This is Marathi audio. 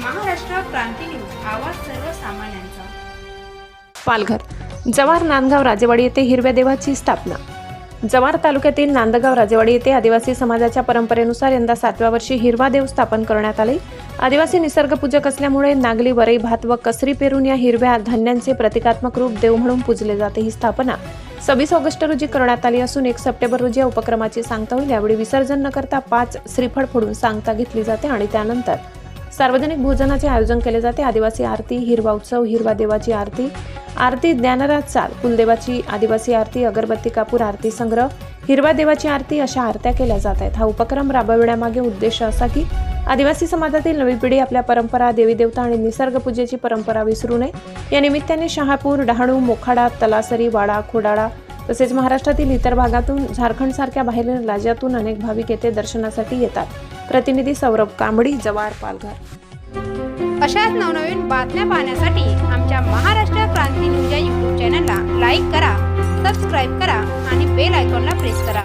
क्रांती न्यूज आवाज सर्वसामान्यांचा. पालघर जवार नांदगाव राजेवाडी येथे हिरव्या देवाची स्थापना. जवार तालुक्यातील नांदगाव राजेवाडी येथे आदिवासी समाजाच्या परंपरेनुसार यंदा सातव्या वर्षी हिरवा देव स्थापन करण्यात आले. आदिवासी निसर्गपूजक असल्यामुळे नागली वरई भात व कसरी पेरून या हिरव्या धान्यांचे प्रतिकात्मक रूप देव म्हणून पूजले जाते ही स्थापना सव्वीस ऑगस्ट रोजी करण्यात आली असून एक सप्टेंबर रोजी या उपक्रमाची सांगता होईल. यावेळी विसर्जन न करता पाच श्रीफळ फोडून सांगता घेतली जाते आणि त्यानंतर सार्वजनिक भोजनाचे आयोजन केले जाते. आदिवासी आरती हिरवा उत्सव हिरवा देवाची आरती. आरती ज्ञानराज चाल कुलदेवाची आदिवासी आरती अगरबत्ती कापूर आरती संग्रह हिरवा देवाची आरती अशा आरत्या केल्या जात आहेत. हा उपक्रम राबविण्यामागे उद्देश असा की आदिवासी समाजातील नवी पिढी आपल्या परंपरा देवी देवता आणि निसर्गपूजेची परंपरा विसरू नये. या निमित्ताने शहापूर डहाणू मोखाडा तलासरी वाडा खोडाळा तसेच महाराष्ट्रातील इतर भागातून झारखंडसारख्या बाहेरील राज्यातून अनेक भाविक येथे दर्शनासाठी येतात. प्रतिनिधी सौरभ कांबडी जवार पालघर. अशाच नवनवीन बातम्या पाहण्यासाठी आमच्या महाराष्ट्र क्रांती न्यूज या यूट्यूब चॅनलला लाईक करा सबस्क्राईब करा आणि बेल आयकॉनला प्रेस करा.